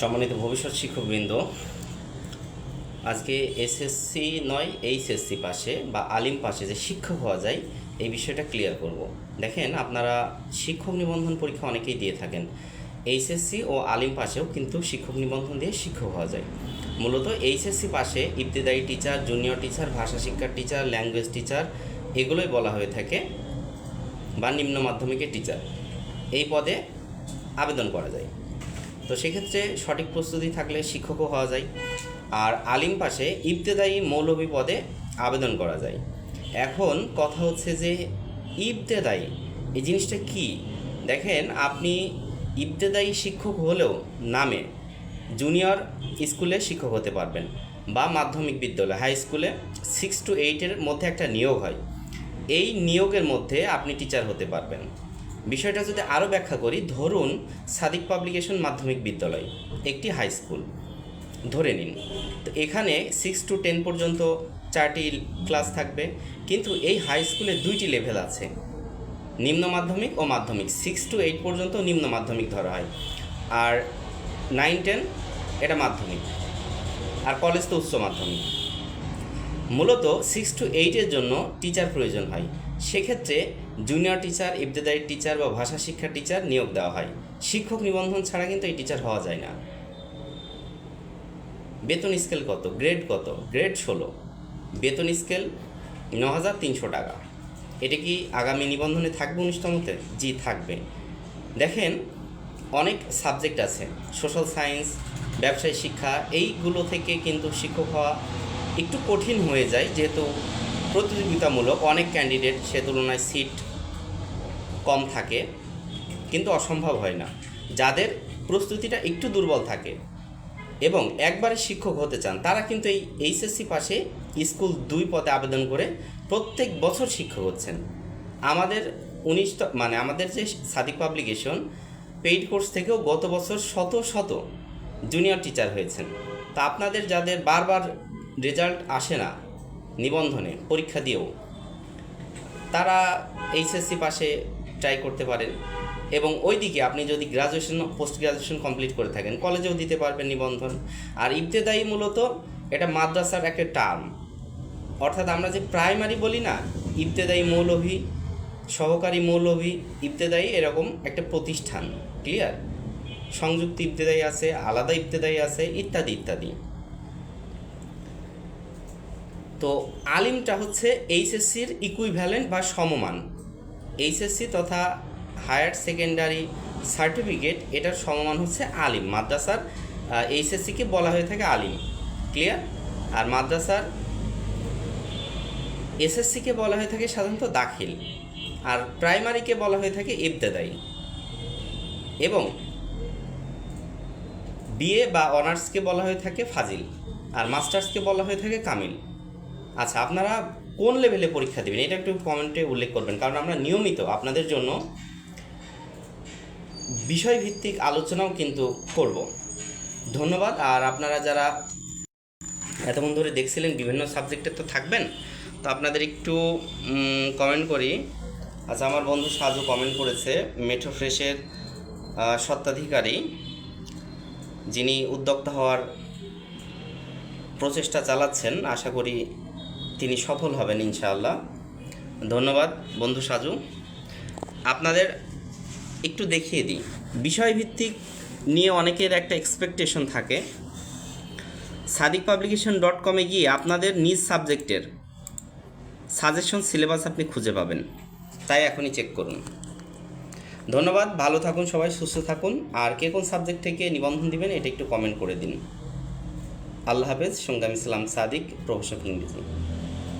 সম্মানিত ভবিষ্যৎ শিক্ষকবৃন্দ, আজকে এসএসসি নয় এইচএসসি পাশে বা আলিম পাশে যে শিক্ষক হওয়া যায়, এই বিষয়টা ক্লিয়ার করব। দেখেন, আপনারা শিক্ষক নিবন্ধন পরীক্ষা অনেকেই দিয়ে থাকেন। এইচএসসি ও আলিম পাশেও কিন্তু শিক্ষক নিবন্ধন দিয়ে শিক্ষক হওয়া যায়। মূলত এইচএসসি পাশে ইবতেদায়ী টিচার জুনিয়র টিচার ভাষা শিক্ষার টিচার ল্যাঙ্গুয়েজ টিচার এগুলোই বলা হয়ে থাকে বা নিম্ন মাধ্যমিকের টিচার এই পদে আবেদন করা যায়। তো সেক্ষেত্রে সঠিক প্রস্তুতি থাকলে শিক্ষকও হওয়া যায়। আর আলিম পাশে ইবতেদায়ী মৌলভী পদে আবেদন করা যায়। এখন কথা হচ্ছে যে ইবতেদায়ী, এই জিনিসটা কি? দেখেন, আপনি ইবতেদায়ী শিক্ষক হলেও নামে জুনিয়র স্কুলে শিক্ষক হতে পারবেন বা মাধ্যমিক বিদ্যালয়। হাই স্কুলে সিক্স টু এইটের মধ্যে একটা নিয়োগ হয়। এই নিয়োগের মধ্যে আপনি টিচার হতে পারবেন। বিষয়টা যদি আরও ব্যাখ্যা করি, ধরুন সাদিক পাবলিকেশন মাধ্যমিক বিদ্যালয়, একটি হাই স্কুল ধরে নিন, তো এখানে সিক্স টু টেন পর্যন্ত চারটি ক্লাস থাকবে, কিন্তু এই হাই স্কুলে দুইটি লেভেল আছে। নিম্ন মাধ্যমিক ও মাধ্যমিক সিক্স টু এইট পর্যন্ত নিম্ন মাধ্যমিক ধরা হয়। আর নাইন টেন এটা মাধ্যমিক। আর কলেজ তো উচ্চ মাধ্যমিক। মূলত সিক্স টু এইটের জন্য টিচার প্রয়োজন হয়। সেক্ষেত্রে জুনিয়র টিচার ইবতেদায়ী টিচার বা ভাষা শিক্ষা টিচার নিয়োগ দেওয়া হয়। শিক্ষক নিবন্ধন ছাড়া কিন্তু এই টিচার হওয়া যায় না। বেতন স্কেল কত? গ্রেড কত? গ্রেড ষোলো। বেতন স্কেল ন হাজার তিনশো টাকা। এটা কি আগামী নিবন্ধনে থাকবে অনুষ্ঠানতে জি, থাকবে। দেখেন, অনেক সাবজেক্ট আছে। সোশ্যাল সায়েন্স ব্যবসায় শিক্ষা, এইগুলো থেকে কিন্তু শিক্ষক হওয়া একটু কঠিন হয়ে যায়, যেহেতু প্রতিযোগিতামূলক অনেক ক্যান্ডিডেট সে তুলনায় সিট কম থাকে, কিন্তু অসম্ভব হয় না। যাদের প্রস্তুতিটা একটু দুর্বল থাকে এবং একবারে শিক্ষক হতে চান, তারা কিন্তু এই এইচএসসি পাশে স্কুল দুই পদে আবেদন করে প্রত্যেক বছর শিক্ষক হচ্ছেন। আমাদের উনিশ মানে আমাদের যে সাদিক পাবলিকেশন পেইড কোর্স থেকেও গত বছর শত শত জুনিয়র টিচার হয়েছেন। তা আপনাদের যাদের বারবার রেজাল্ট আসে না নিবন্ধনে পরীক্ষা দিয়েও। তারা এইচএসসি পাশে ট্রাই করতে পারেন এবং ওইদিকে আপনি যদি গ্রাজুয়েশন পোস্ট গ্রাজুয়েশন কমপ্লিট করে থাকেন কলেজেও দিতে পারবেন নিবন্ধন। আর ইবতেদায়ী মূলত এটা মাদ্রাসার একটা টার্ম অর্থাৎ আমরা যে প্রাইমারি বলি না, ইবতেদায়ী মৌলভী, সহকারী মৌলভী, ইবতেদায়ী এরকম একটা প্রতিষ্ঠান ক্লিয়ার সংযুক্ত ইবতেদায়ী আছে, আলাদা ইবতেদায়ী আছে, ইত্যাদি ইত্যাদি। তো আলিমটা হচ্ছে এইচএসসির ইকুইভ্যালেন্ট বা সমমান। এইচএসসি তথা হায়ার সেকেন্ডারি সার্টিফিকেট এটার সমমান হচ্ছে আলিম। মাদ্রাসার এইচএসসিকে বলা হয়ে থাকে আলিম। ক্লিয়ার আর মাদ্রাসার এসএসসিকে বলা হয়ে থাকে সাধারণত দাখিল। আর প্রাইমারিকে বলা হয়ে থাকে ইবতেদায়ী। এবং বিএ বা অনার্সকে বলা হয়ে থাকে ফাজিল। আর মাস্টার্সকে বলা হয়ে থাকে কামিল। আচ্ছা আপনারা কোন লেভেলে পরীক্ষা দেবেন? এটা একটু কমেন্টে উল্লেখ করবেন। কারণ আমরা নিয়মিত আপনাদের জন্য বিষয়ভিত্তিক আলোচনাও কিন্তু করব। ধন্যবাদ। আর আপনারা যারা এতক্ষণ ধরে দেখছিলেন বিভিন্ন সাবজেক্টে তো থাকবেন তো আপনাদের একটু কমেন্ট করি। আচ্ছা আমার বন্ধু সাজু কমেন্ট করেছে মেট্রো ফ্রেশের আহ, স্বত্বাধিকারী যিনি উদ্যোক্তা হওয়ার প্রচেষ্টা চালাচ্ছেন আশা করি তিনি সফল হবেন ইনশাআল্লাহ। ধন্যবাদ বন্ধু সাজু। আপনাদের একটু দেখিয়ে দিই। বিষয়ভিত্তিক নিয়ে অনেকের একটা এক্সপেকটেশন থাকে। সাদিক পাবলিকেশন ডট কমে গিয়ে আপনাদের নিজ সাবজেক্টের সাজেশন সিলেবাস আপনি খুঁজে পাবেন। তাই এখনই চেক করুন। ধন্যবাদ, ভালো থাকুন সবাই, সুস্থ থাকুন। আর কে কোন সাবজেক্ট থেকে নিবন্ধন দিবেন এটা একটু কমেন্ট করে দিন। আল্লাহ হাফেজ সঙ্গাম ইসলাম সাদিক, প্রফেসর ইংরেজি